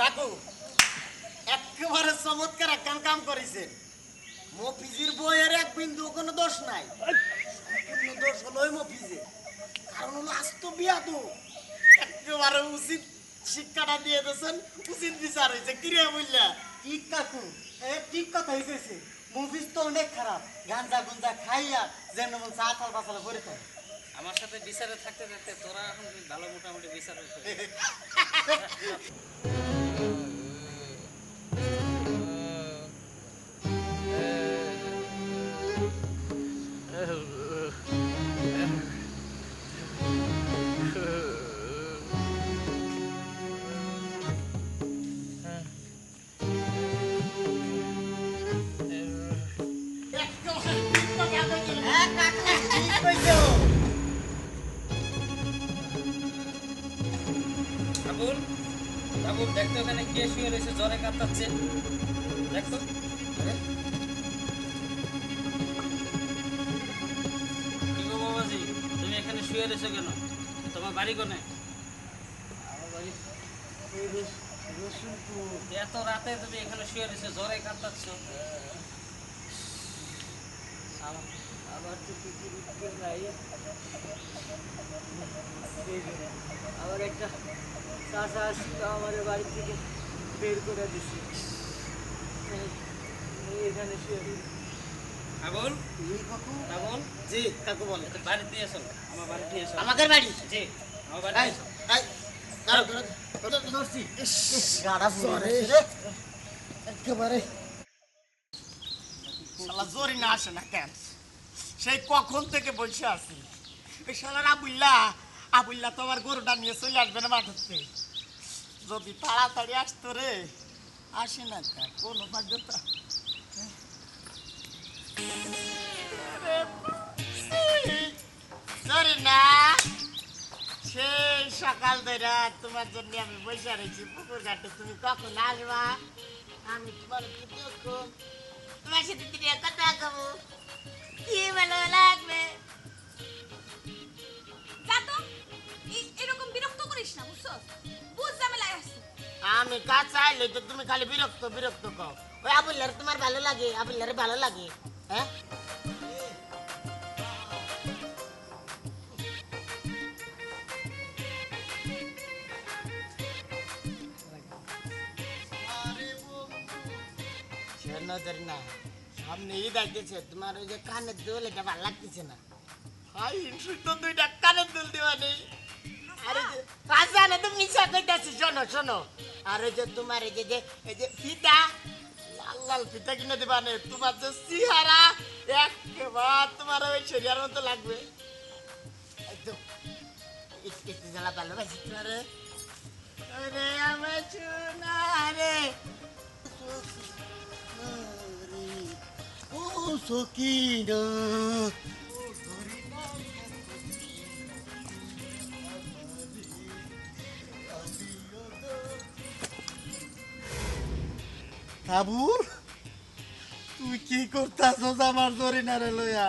কাকু একেবারে চমৎকার একখান কাম করেছেন মফিজের বইয়ের এক বিন্দু কোনো দোষ নাই। সম্পূর্ণ দোষ হলো ওই মফিজে কারণ হলো আজ তো বিয়া তো একেবারে উচিত শিক্ষাটা দিয়ে দিয়েছেন উচিত বিচার হয়েছে। কিরে বুঝলা ঠিক কাকু এ ঠিক কথাই কইছে মুভিস তো অনেক খারাপ। গাঞ্জা গুঞ্জা খাইয়া যেন মন চাতাল বাতাল করে থাকে আমার সাথে বিচারে থাকতে থাকতে তোরা এখন ভালো মোটামুটি বিচার হয়েছে কে শুয়ে রয়েছে জ্বরে কাঁপাচ্ছে আরে। কি গো বাবাজি তুমি এখানে শুয়ে রয়েছো কেন? তোমার বাড়ি কোনে? এত রাতে তুমি এখানে শুয়ে রয়েছো জ্বরে কাঁপাচ্ছ আমার তো কিছু নাই। এই একটা চাষা আসছিল আমার বাড়ি থেকে। বের করে দিছে। এখানে শুয়ে রয়েছি। কাকু? আবুল জি কাকু বলে। বাড়ি দিয়ে এসো আমার বাড়ি দিয়ে এসো আমাদের বাড়ি? জি। আমার বাড়ি এসো এই, দাঁড়াও, দাঁড়াও, দাঁড়াও, ধরছি। গাড়া সরে। একেবারে। শালা জোরে না আসে না কেন? সেই কখন থেকে বসে আছি? ওই শালার আবুল্লা আবুল্লা তো আমার গরুটা নিয়ে চলে আসবে না মাঠতে যদি তাড়াতাড়ি আসতো রে, আসে না কেন? ভাগ্যতা সেই সকাল ধরে তোমার জন্য আমি বসে রয়েছি পুকুর ঘাটে তুমি কখন আসবা? আমি তোমার তোমার সাথে তুমি কথা কবো। কি ভালো লাগবে? এরকম বিরক্ত করিস না বুঝছ? বুঝ ঝামেলায় আছে। আমি কাজ চাইলে তো তুমি খালি বিরক্ত বিরক্ত কও। ওই আবুল্লার তোমার ভালো লাগে আবুল্লার ভালো লাগে হ্যাঁ? নজর না। সামনে ঈদ আইতেছে তোমার ওই যে কানের দুল এটা ভালো লাগতেছে না। হাই তো দুইটা কানের দুল দেওয়া নেই। আরে আচ্ছা তুমি মিশা কইতাছি শোনো শোনো আর ওই যে তোমার এই যে এই যে ফিতা লাল লাল ফিতা কিনে দিবা নে তোমার যে সিহারা একবার তোমার ওই শরীরের মতো লাগবে একদম একটু জ্বালা ভালোবাসি তোমার আরে আমার সোনা রে কাবুর তুই কি করতাছস আমার জরিনারে লইয়া?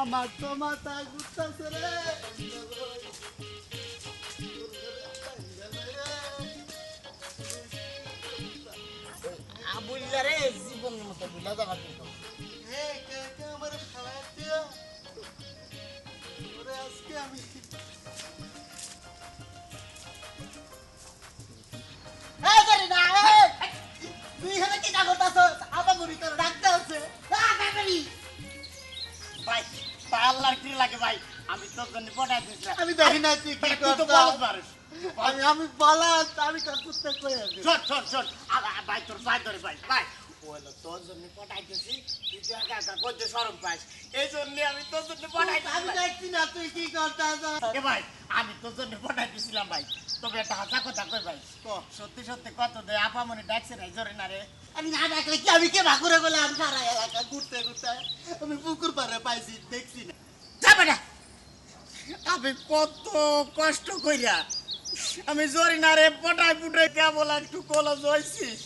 আমার তো মাথা ঘুরতাছে রে। আমার ওরে আজকে আমি লাগে ভাই আমি তোর জন্য দিয়েছিলাম। আমি দেখি না তুই কি ভাই, তুই তো করতাস। বলদ পারিস। আমি আমি পালা আমি কাকুতে কই আছি শোন শোন শোন আ- আ- ভাই তোর ভাই ধরে ভাই ভাই। বলো তোর জন্য পটাইতেছি তুই তো একা একা করতে সরম পাইস এই জন্য আমি তোর জন্য আমি দেখছি না তুই কি করতাস। এ ভাই আমি তোর জন্য পটাইতেছিলাম ভাই। তবে একটা হাসা কথা কই ভাই। সত্যি সত্যি কত দে আপা মনে ডাকছে না জোরে না রে। আমি না দেখলে কি আমি কে ভাকুরে বলে আমি সারা এলাকা ঘুরতে ঘুরতে। আমি পুকুর পাড়ে পাইছি দেখছি না। আমি কত কষ্ট কইরা। আমি জরি না রে পটাই পুটাই কেবল একটু কলজ হয়েছিস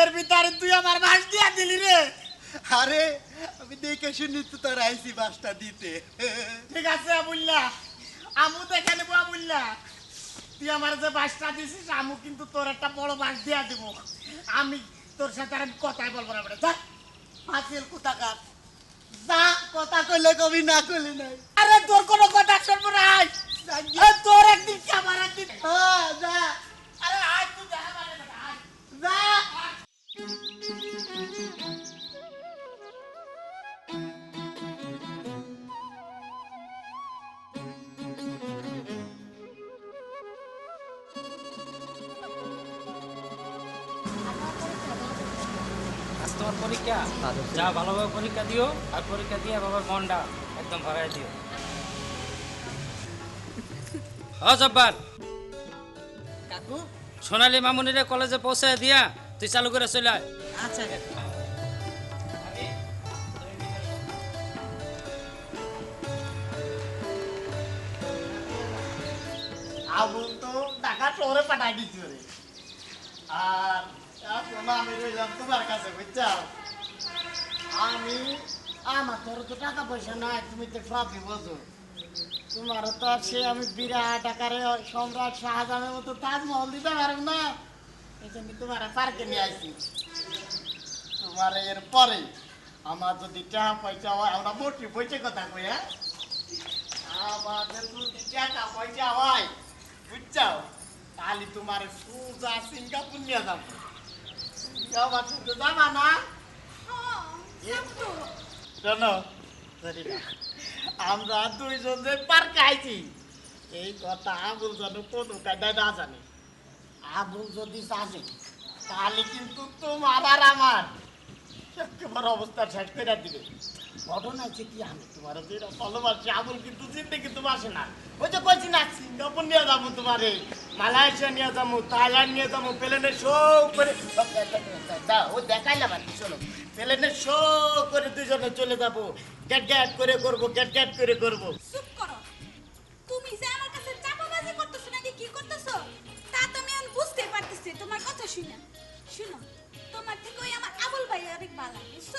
এর ভিতরে তুই আমার বাস দিয়া দিলি রে। আরে আমি দেখে শুনি তো তোর আইসি বাসটা দিতে। ঠিক আছে আবুল্লা। আমু দেখে নেব আবুল্লা। তুই আমার যে বাসটা দিছিস আমু কিন্তু তোর একটা বড় বাস দিয়া দিব। আমি তোর সাথে আর কথাই বলব না বেটা। যা ফাঁসিল কোথাকার। যা কথা কইলে কবি না কইলে নাই। আরে তোর কোনো কথা শুনব না যা ভালোভাবে পরীক্ষা দিও আর পরীক্ষা দিয়ে বাবার মনটা একদম ভরাই দিও। জব্বার। কাকু? সোনালী মামুনিরে কলেজে পৌঁছে দিয়া তুই চালু করে চলে আয়। আচ্ছা। কাকু আবুল তো টাকা শহরে পাঠাই দিচ্ছি আর আমি রইলাম তোমার কাছে বুঝছ আমি আমার তোর তো টাকা পয়সা নাই, তুমি তো সবই বোঝো। তোমার তো আর সে আমি বিরাট আকারে সম্রাট শাহজাহানের মতো তাজমহল দিতে পারব না। এই জন্য তোমার পার্কে নিয়ে আসি। তোমার এর পরে আমার যদি টাকা পয়সা হয়, আমরা মোটি পয়সা কথা কই হ্যাঁ? আমাদের যদি টাকা পয়সা হয় বুঝছ তাহলে তোমার সুজা সিঙ্গাপুর নিয়ে যাব। আমার সাথে যাবা না। শোনো আমরা দুইজন যে পার্কে আইছি, এই কথা আবুল যেন কোনো কায়দায় না জানে। আবুল যদি জানে, তাহলে কিন্তু তোমার আর আমার একেবারে অবস্থা শেষ করে দিবে। ঘটনা হচ্ছে কি, আমি তোমার যেটা ভালোবাসি আবুল কিন্তু জিন্দগি তো বাসে না। ওই যে কইছি না, সিঙ্গাপুর নিয়ে যাব তোমারে, মালয়েশিয়া নিয়ে যাব, থাইল্যান্ড নিয়ে যাব প্লেনে শো করে ও দেখাইলাম আর কি শোনো প্লেনে শো করে দুজনে চলে যাব। গ্যাট গ্যাট করে করব, গ্যাট গ্যাট করে করব। তুমি কি করতেছো বুঝতে পারতেছি, তোমার কথা শুনো তোমার থেকে ওই আমার আবুল ভাই অনেক ভালো বুঝছ?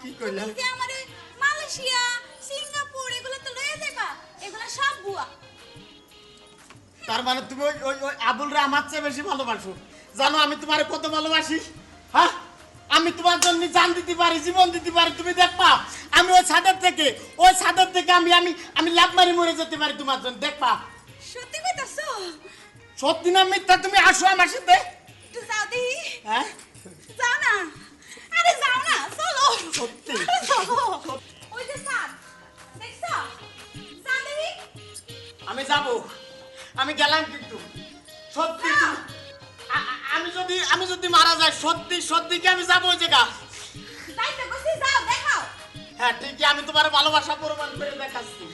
কি কইলা? যে আমার ওই মালয়েশিয়া সিঙ্গাপুর এগুলো তো লয়ে যাবা এগুলো সব বুয়া তার মানে তুমি ওই ওই ওই আবুলরে আমার চেয়ে বেশি ভালোবাসো? জানো আমি তোমার কত ভালোবাসি? হ্যাঁ? আমি তোমার জন্য জান দিতে পারি জীবন দিতে পারি তুমি দেখবা? আমি ওই ছাদের থেকে ওই ছাদের থেকে আমি আমি আমি লাভ মারি মরে যেতে পারি তোমার জন্য দেখবা? সত্যি কইতাছো? সত্যি না মিথ্যা তুমি আসো আমার সাথে। একটু যাও দেখি। হ্যাঁ? যাও না। আরে যাও না চলো। সত্যি? আরে চলো। ওই যে স্যার দেখছ? যা দেখি। আমি যাব। আমি গেলাম কিন্তু। সত্যি আ- আমি যদি আমি যদি মারা যাই সত্যি সত্যি কি আমি যাব ওই জায়গা? যাইতে বসি যাও দেখাও। হ্যাঁ ঠিকই আমি তোমার ভালোবাসা প্রমাণ করে দেখাচ্ছি।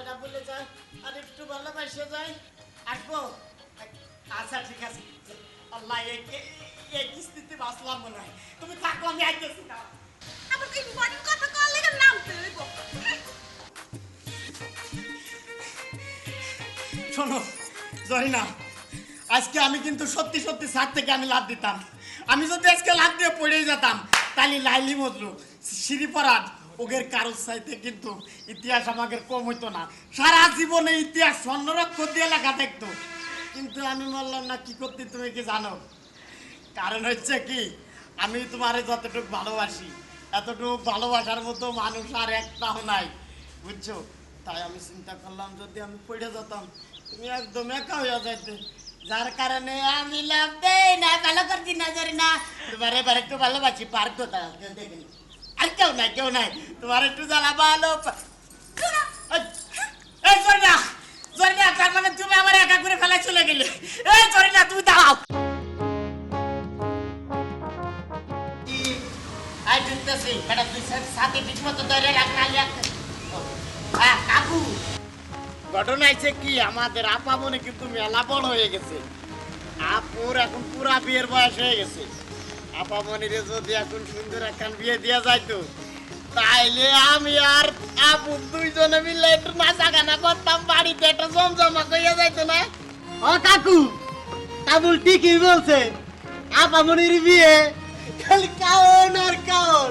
কথাটা বলে যায় আর একটু ভালোবাসে যায়। আসব? আচ্ছা ঠিক আছে। আল্লাহ এই কিস্তিতে বাঁচলাম মনে হয়। তুমি থাকো আমি আইতেছি না। আমার ইম্পর্টেন্ট কথা কল লেগে নামতে শোনো জরিনা আজকে আমি কিন্তু সত্যি সত্যি ছাদ থেকে আমি লাভ দিতাম। আমি যদি আজকে লাভ দিয়ে পড়েই যেতাম তাহলে লাইলি মজলু শ্রীপরাট ওগের কারোর চাইতে কিন্তু ইতিহাস আমাকে কম হইতো না। সারা জীবনে ইতিহাস স্বর্ণরক্ষর দিয়ে লেখা দেখতো কিন্তু আমি বললাম, না, কি করতে তুমি কি জানো? কারণ হচ্ছে কি, আমি তোমারে যতটুকু ভালোবাসি, এতটুকু ভালোবাসার মতো মানুষ আর একটাও নাই, বুঝছ? তাই আমি চিন্তা করলাম, যদি আমি পড়ে যেতাম, তুমি একদম একা হয়ে যাইতে। যার কারণে আমি লাভ দেই না, ভালো করছি না, জানি না। তোমার এবার একটু ভালোবাসি পার্ক তো আর কেউ নাই কেউ নাই। তোমার একটু জ্বালা ভালো এই, জরিনা জরিনা তার মানে তুমি আমার একা করে ফেলাই চলে গেলে। এই জরিনা তুমি দাঁড়াও। হ্যাঁ কাকু। ঘটনা হয়েছে কি আমাদের আপা মনে কিন্তু মেলা বড় হয়ে গেছে। আপুর এখন পুরা বিয়ের বয়স হয়ে গেছে। আপা মনিরে যদি এখন সুন্দর একখান বিয়ে দেওয়া যাইতো তাইলে আমি আর আপু দুইজনে মিলে একটু নাচা গানা করতাম বাড়িতে একটা জমজমা কইয়া যাইতো না। ও কাকু কাবুল ঠিকই বলছে আপামনির বিয়ে খালি কাউন আর কাউন।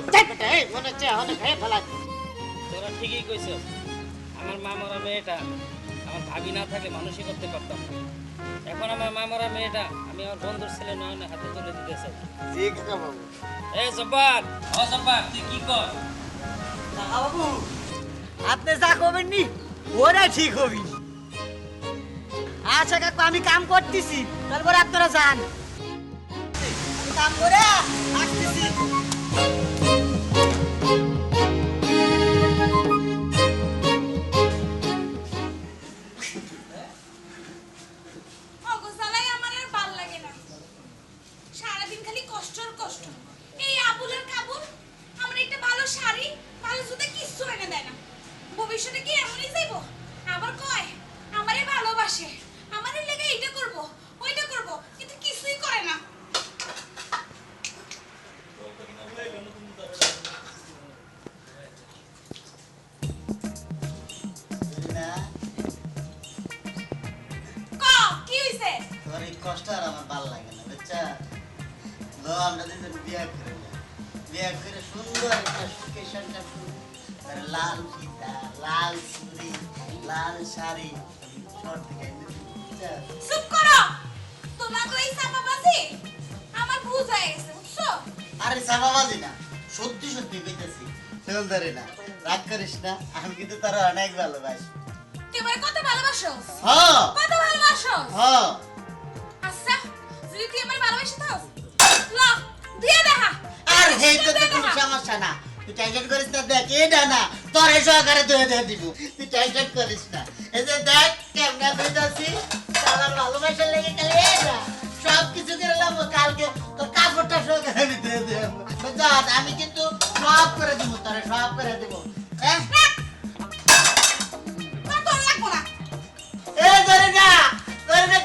মনে হচ্ছে অনেক হয়ে ফেলা তোরা ঠিকই কইছস আমার মা মরা মেয়েটা আমার ভাবি না থাকলে মানুষই করতে পারতাম এখন আমার মা মরা মেয়েটা আমি আমার বন্ধুর ছেলে নয়নে হাতে তুলে দিতে চাই জি কাকা বাবু। এ জব্বার ও জব্বার তুই কি কর? বাবু আপনি যা করবেন নি ওরা ঠিক হবি। আচ্ছা কাকু আমি কাম করতেছি তারপরে আপনারা যান। আমি কাম করে আসতেছি। it again when লাল চুড়ি লাল শাড়ি শর্ট? চুপ করো! তোমাকে এই চাপাবাজি? আমার ভুল হয়ে গেছে বুঝছ? আরে চাপাবাজি না সত্যি সত্যি কইতেছি চল ধরে না রাগ করিস না আমি কিন্তু তোর অনেক ভালোবাসি। তুই কত ভালোবাসো? হ্যাঁ কত ভালোবাসো? হ্যাঁ আচ্ছা যদি তুই আমার ভালোবাসে থাক ল দিয়ে দেখা। আর হেই তো তো কোনো সমস্যা না। তুই টেনশন করিস না, দেখ এটা না তোর সহকারে ধুয়ে ধুয়ে দিব। তুই টেনশন করিস না। এই যে দেখ, কেমন ধুইতাছি আমার ভালোবাসার লেগে গেলে সব কিছু লাভ কালকে তোর কাপড়টা সহকারে আমি ধুয়ে বুঝছ আমি কিন্তু সব করে দিব, তোরে সব করে দিব। হ্যাঁ? কত লাগবো না। এ ধরে না ধরে না।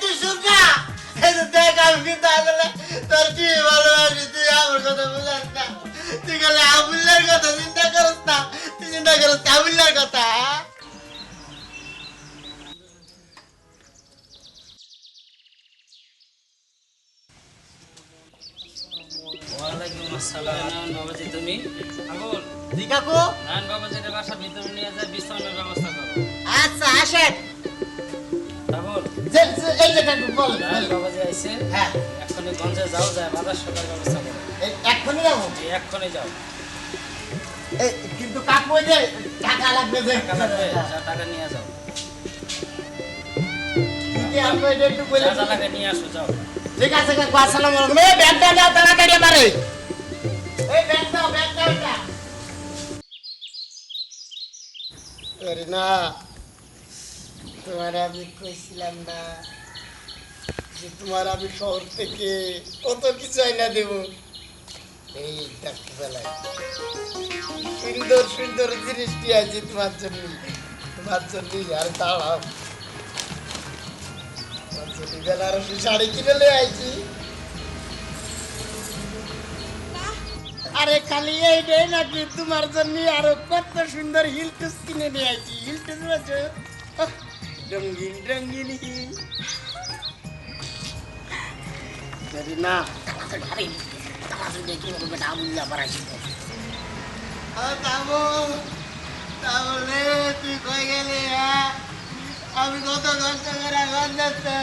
তুই যে গেলে আবুল্লার কথা চিন্তা করস না। তুই চিন্তা করস আবুল্লার কথা। তুমি? আবুল জি কাকু। নারায়ণ বাবাজির বাসার ভিতরে নিয়ে যায় বিশ্রামের ব্যবস্থা করো। আচ্ছা আসেন। আবুল যে যে- এই যে কাকু বল নারায়ণ বাবাজি আইছে। হ্যাঁ। গঞ্জে যাও যায় বাজার সদার ব্যবস্থা এক্ষুনি যাব এক্ষুনি যাও। কিন্তু কাকু যে টাকা লাগবে যে। টাকা নিয়ে যাও। কি আপনি এটা একটু বলে যা যা দিন। লাগে নিয়ে আসো যাও। ঠিক আছে কাকু আসসালামু আলাইকুম। এই ব্যাগটা দাও তাড়াতাড়ি আমারে এই ব্যাগ দাও ব্যাগ দাও এটা। আরে না তোমার আমি কইছিলাম না যে তোমার আমি শহর থেকে কত কিছু আইনা দেব। এই দেখতে বেলায় সুন্দর সুন্দর জিনিস দিয়ে আছে তোমার জন্য তোমার জন্য আর দাঁড়াও। শাড়ি আরে খালি এইটাই নাকি, তোমার জন্য আরও কত সুন্দর হিল টুস কিনে হিল টুস রঙিন রঙিন হিল। না দেখি ওর বেটা তাহলে তুই কই গেলি হ্যাঁ আমি কত কষ্ট করে গন্ধাতে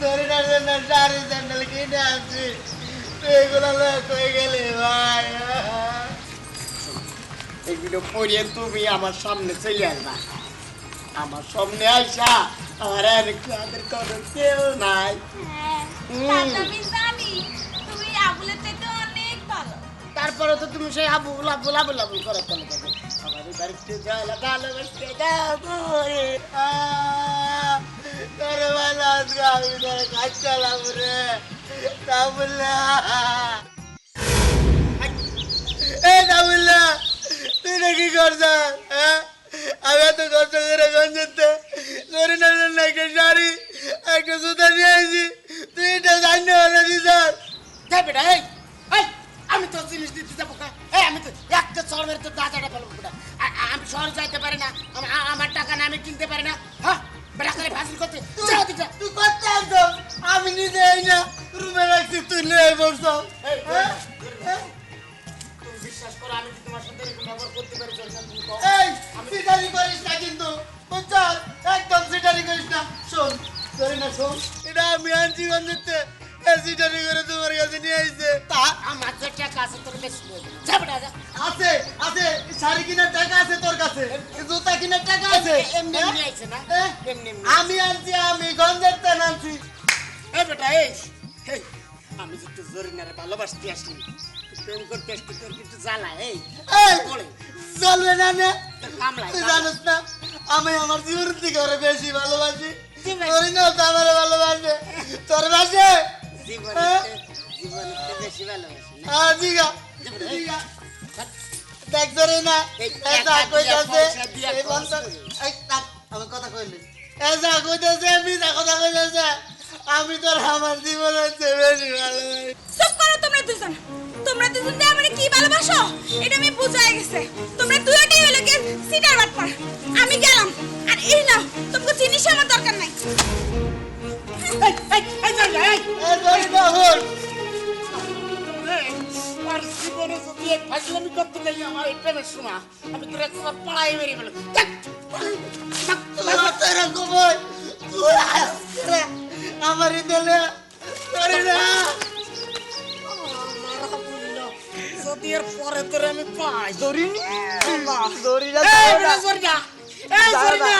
দড়িটার জন্য শাড়ি স্যান্ডেল কিনে আনছি তুই এগুলো লয়ে কই গেলি ভাই এগুলো পরিয়ে তুমি আমার সামনে চলে আসবা। আমার সামনে আইসা আমার আর একটু আদর করো কেউ নাই। তারপরে তো তুমি সেই আবু বুলা বুলা বুলা বুল করো। যাও করে তোর ভালো রে। তাবুল্লা। এই তাবুল্লা, তুই না কি করছ হ্যাঁ আমি এত কষ্ট করে গঞ্জতে জরিনার জন্য জুতা নিয়ে আইছি। তুই এটা জানি দিদার যাই বেটা এই এই আমি তো জিনিস দিতে যাব এই আমি তো একটা চড় মেরে তো দাদাটা ফেলব বেটা। আমি শহর যাইতে পারি না আম- আমার টাকা না আমি কিনতে পারি না। হ্যাঁ বেটা করে ফাজিল করতে তুই করতে একদম আমি নিজে এই না রুমে রাখছি তুই নিয়ে বসছ করতে আসলি তোর কিন্তু জ্বালা এই বলে। চলবে না না। তোর কামলায় তুই জানিস না আমি আমার জীবন থেকে ওরে বেশি ভালোবাসি। জীবন- তোর না তো আমার ভালোবাসে। তোর বাসে? হ্যাঁ? হ্যাঁ দেখ ধরে না আমি কথা কইলি। এই যা কইতাছে কথা কইতাছে আমি তোর আমার জীবনের চেয়ে বেশি ভালোবাসি। চুপ করো তোমরা দুজন। তোমরা দুজন যে আমারে কি ভালোবাসো? এটা আমি বুঝাই গেছে। তোমরা দুইটাই হলো কি সিটার বাটপার আমি গেলাম। আর এই নাও তোমাকে জিনিস আমার দরকার নাই। এই, এই, এই জরিনা, এই। এই। ধরি না হল এই, আর জীবনে যদি এই ফাজলামি করতে যাই আমার এই প্রেমের সময় আমি তোর একবার পড়াই বেরিয়ে গেল তোরা কবই আমার দিলে ধরি না যদি এর পরে তোর আমি পাই। ধরিনি ধরি না